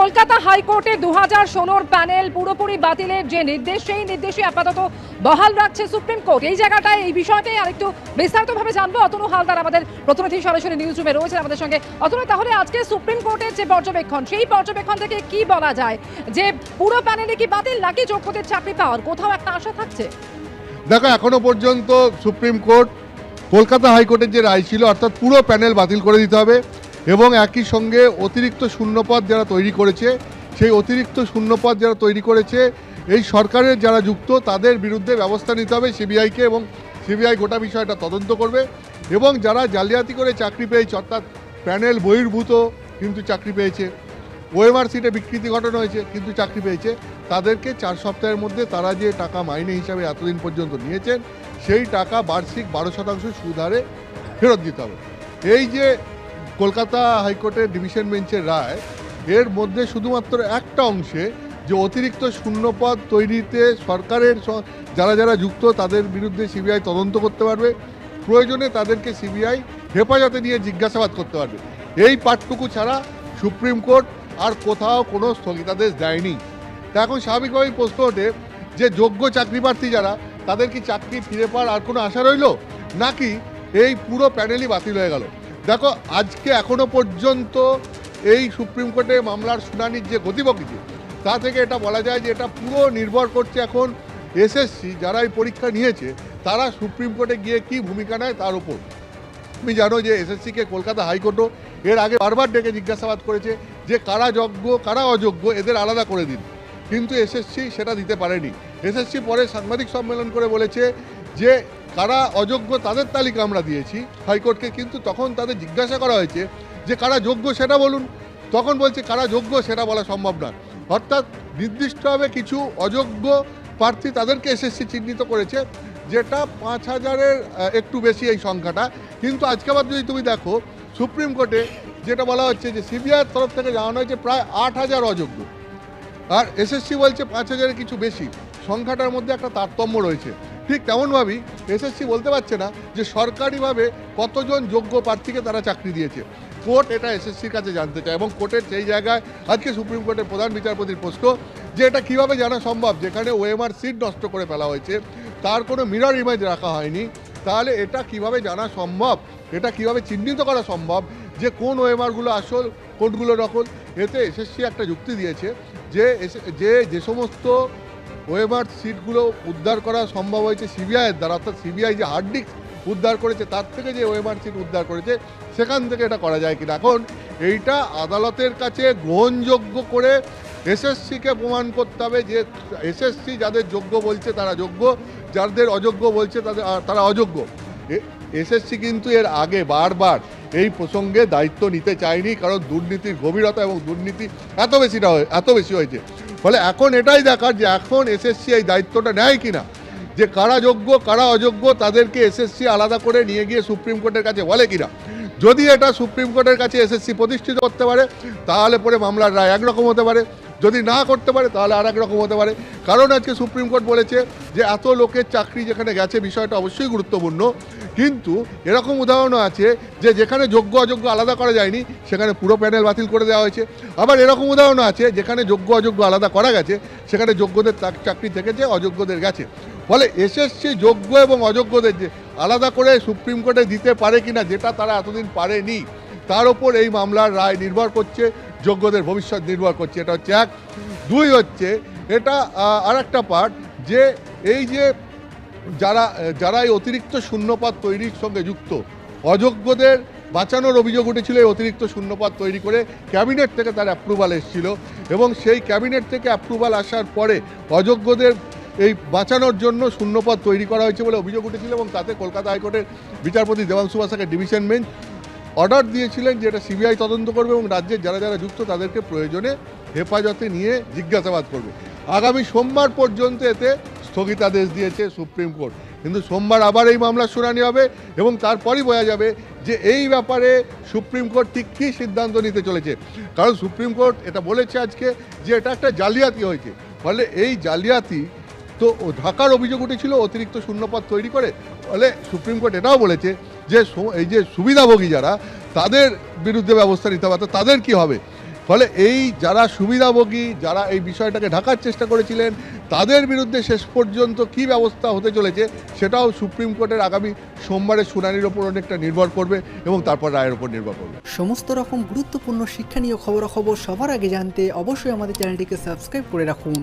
কলকাতা হাইকোর্টে দু হাজার ষোলোর প্যানেল পুরোপুরি বাতিলের যে নির্দেশ, সেই নির্দেশে আপাতত বহাল রাখছে সুপ্রিম কোর্ট। এই জায়গাটায়, এই বিষয়টাই আরেকটু বিস্তারিতভাবে জানব। অতনু হালদার আমাদের প্রতিনিধি সরাসরি নিউজ রুমে রয়েছে আমাদের সঙ্গে। অতনু, তাহলে আজকে সুপ্রিম কোর্টের যে পর্যবেক্ষণ, সেই পর্যবেক্ষণ থেকে কি বলা যায়? যে পুরো প্যানেলে কি বাতিল, নাকি যোগ্যদের চাকরি পাওয়ার? কোথাও একটা আশা থাকছে? দেখো, এখনও পর্যন্ত সুপ্রিম কোর্ট কলকাতা হাইকোর্টের যে রায় ছিল, অর্থাৎ পুরো প্যানেল বাতিল করে দিতে হবে। এবং একই সঙ্গে অতিরিক্ত শূন্যপদ যারা তৈরি করেছে, সেই অতিরিক্ত শূন্যপদ যারা তৈরি করেছে, এই সরকারের যারা যুক্ত, তাদের বিরুদ্ধে ব্যবস্থা নিতে হবে সিবিআইকে এবং সিবিআই গোটা বিষয়টা তদন্ত করবে। এবং যারা জালিয়াতি করে চাকরি পেয়েছে, অর্থাৎ প্যানেল বহির্ভূত কিন্তু চাকরি পেয়েছে, ওএমআর সিটে বিকৃতি ঘটানো হয়েছে কিন্তু চাকরি পেয়েছে, তাদেরকে চার সপ্তাহের মধ্যে তারা যে টাকা মাইনে হিসাবে এতদিন পর্যন্ত নিয়েছেন, সেই টাকা বার্ষিক বারো শতাংশ সুদ হারে ফেরত দিতে হবে। এই যে কলকাতা হাইকোর্টের ডিভিশন বেঞ্চের রায়, এর মধ্যে শুধুমাত্র একটা অংশে যে অতিরিক্ত শূন্যপদ তৈরিতে সরকারের যারা যারা যুক্ত তাদের বিরুদ্ধে সিবিআই তদন্ত করতে পারবে, প্রয়োজনে তাদেরকে সিবিআই হেফাজতে নিয়ে জিজ্ঞাসাবাদ করতে পারবে। এই পাঠটুকু ছাড়া সুপ্রিম কোর্ট আর কোথাও কোনো স্থগিতাদেশ দেয়নি। তা এখন স্বাভাবিকভাবেই প্রশ্ন ওঠে যে যোগ্য চাকরি প্রার্থী যারা, তাদের কি চাকরি ফিরে পাওয়ার আর কোনো আশা রইল? নাকি এই পুরো প্যানেলই বাতিল হয়ে গেল? দেখো, আজকে এখনও পর্যন্ত এই সুপ্রিম কোর্টে মামলার শুনানির যে গতিপ্রকৃতি তা থেকে এটা বলা যায় যে এটা পুরো নির্ভর করছে এখন এসএসসি যারা এই পরীক্ষা নিয়েছে, তারা সুপ্রিম কোর্টে গিয়ে কি ভূমিকা নেয় তার উপর। তুমি জানো যে এসএসসিকে কলকাতা হাইকোর্টও এর আগে বারবার ডেকে জিজ্ঞাসাবাদ করেছে যে কারা যোগ্য, কারা অযোগ্য, এদের আলাদা করে দিন। কিন্তু এসএসসি সেটা দিতে পারেনি। এসএসসি পরে সাংবাদিক সম্মেলন করে বলেছে যে কারা অযোগ্য তাদের তালিকা আমরা দিয়েছি হাইকোর্টকে, কিন্তু তখন তাদের জিজ্ঞাসা করা হয়েছে যে কারা যোগ্য সেটা বলুন। তখন বলছে কারা যোগ্য সেটা বলা সম্ভব নয়। অর্থাৎ নির্দিষ্টভাবে কিছু অযোগ্য প্রার্থী তাদেরকে এসএসসি চিহ্নিত করেছে, যেটা পাঁচ হাজারের একটু বেশি এই সংখ্যাটা। কিন্তু আজকে আবার যদি তুমি দেখো, সুপ্রিম কোর্টে যেটা বলা হচ্ছে যে সিবিআইয়ের তরফ থেকে জানানো হয়েছে প্রায় আট হাজার অযোগ্য। আর এসএসসি বলছে পাঁচ হাজারের কিছু বেশি। সংখ্যাটার মধ্যে একটা তারতম্য রয়েছে। ঠিক তেমনভাবেই এসএসসি বলতে পারছে না যে সরকারিভাবে কতজন যোগ্য প্রার্থীকে তারা চাকরি দিয়েছে। কোর্ট এটা এসএসসির কাছে জানতে চায় এবং কোর্টের সেই জায়গায় আজকে সুপ্রিম কোর্টের প্রধান বিচারপতির প্রশ্ন যে এটা কীভাবে জানা সম্ভব? যেখানে ওএমআর সিট নষ্ট করে ফেলা হয়েছে, তার কোনো মিরর ইমেজ রাখা হয়নি। তাহলে এটা কীভাবে জানা সম্ভব? এটা কীভাবে চিহ্নিত করা সম্ভব? যে কোন ওএমআরগুলো আসল, কোনগুলো নকল? এতে এসএসসি একটা যুক্তি দিয়েছে যে যে যে সমস্ত ওয়েবার সিটগুলো উদ্ধার করা সম্ভব হয়েছে সিবিআইয়ের দ্বারা, অর্থাৎ সিবিআই যে হার্ড ডিস্ক উদ্ধার করেছে তার থেকে যে ওয়েবার সিট উদ্ধার করেছে, সেখান থেকে এটা করা যায় কিনা। এখন এইটা আদালতের কাছে গ্রহণযোগ্য করে এসএসসিকে প্রমাণ করতে হবে যে এসএসসি যাদের যোগ্য বলছে তারা যোগ্য, যাদের অযোগ্য বলছে তাদের তারা অযোগ্য। এসএসসি কিন্তু এর আগে বারবার এই প্রসঙ্গে দায়িত্ব নিতে চায়নি, কারণ দুর্নীতির গভীরতা এবং দুর্নীতি এত বেশিটা এত বেশি হয়েছে। ফলে এখন এটাই দেখার যে এখন এসএসসি এই দায়িত্বটা নেয় কিনা? যে কারা যোগ্য, কারা অযোগ্য, তাদেরকে এসএসসি আলাদা করে নিয়ে গিয়ে সুপ্রিম কোর্টের কাছে বলে কিনা? যদি এটা সুপ্রিম কোর্টের কাছে এসএসসি প্রতিষ্ঠিত করতে পারে, তাহলে পরে মামলার রায় একরকম হতে পারে। যদি না করতে পারে, তাহলে আর রকম হতে পারে। কারণ আজকে সুপ্রিম কোর্ট বলেছে যে এত লোকের চাকরি যেখানে গেছে, বিষয়টা অবশ্যই গুরুত্বপূর্ণ। কিন্তু এরকম উদাহরণও আছে যে যেখানে যোগ্য অযোগ্য আলাদা করা যায়নি, সেখানে পুরো প্যানেল বাতিল করে দেওয়া হয়েছে। আবার এরকম উদাহরণ আছে, যেখানে যোগ্য অযোগ্য আলাদা করা গেছে, সেখানে যোগ্যদের চাক- চাকরি থেকেছে অযোগ্যদের গেছে। ফলে এসএসসি যোগ্য এবং অযোগ্যদের যে আলাদা করে সুপ্রিম কোর্টে দিতে পারে কিনা, যেটা তারা এতদিন পারেনি, তার ওপর এই মামলার রায় নির্ভর করছে, যোগ্যদের ভবিষ্যৎ নির্ভর করছে। এটা হচ্ছে এক। দুই হচ্ছে, এটা আর একটা পার্ট যে এই যে যারা যারা এই অতিরিক্ত শূন্যপাত তৈরির সঙ্গে যুক্ত, অযোগ্যদের বাঁচানোর অভিযোগ উঠেছিল এই অতিরিক্ত শূন্যপাত তৈরি করে ক্যাবিনেট থেকে তার অ্যাপ্রুভাল এসেছিল এবং সেই ক্যাবিনেট থেকে অ্যাপ্রুভাল আসার পরে অযোগ্যদের এই বাঁচানোর জন্য শূন্যপদ তৈরি করা হয়েছে বলে অভিযোগ উঠেছিল এবং তাতে কলকাতা হাইকোর্টের বিচারপতি দেবাংশু বাসাকে ডিভিশন বেঞ্চ অর্ডার দিয়েছিলেন যে এটা সিবিআই তদন্ত করবে এবং রাজ্যের যারা যারা যুক্ত তাদেরকে প্রয়োজনে হেফাজতে নিয়ে জিজ্ঞাসাবাদ করবে। আগামী সোমবার পর্যন্ত এতে স্থগিতাদেশ দিয়েছে সুপ্রিম কোর্ট। কিন্তু সোমবার আবার এই মামলার শুনানি হবে এবং তারপরই বোঝা যাবে যে এই ব্যাপারে সুপ্রিম কোর্ট ঠিক কী সিদ্ধান্ত নিতে চলেছে। কারণ সুপ্রিম কোর্ট এটা বলেছে আজকে যে এটা একটা জালিয়াতি হয়েছে। ফলে এই জালিয়াতি তো ঢাকার অভিযোগ উঠেছিল, অতিরিক্ত শূন্যপদ তৈরি করে। ফলে সুপ্রিম কোর্ট এটাও বলেছে যে এই যে সুবিধাভোগী যারা, তাদের বিরুদ্ধে ব্যবস্থা নিতে হবে তো তাদের কি হবে? ফলে এই যারা সুবিধাভোগী, যারা এই বিষয়টাকে ঢাকার চেষ্টা করেছিলেন তাদের বিরুদ্ধে শেষ পর্যন্ত কি ব্যবস্থা হতে চলেছে সেটাও সুপ্রিম কোর্টের আগামী সোমবারের শুনানির ওপর অনেকটা নির্ভর করবে এবং তারপর রায়ের ওপর নির্ভর করবে। সমস্ত রকম গুরুত্বপূর্ণ শিক্ষণীয় খবরাখবর সবার আগে জানতে অবশ্যই আমাদের চ্যানেলটিকে সাবস্ক্রাইব করে রাখুন।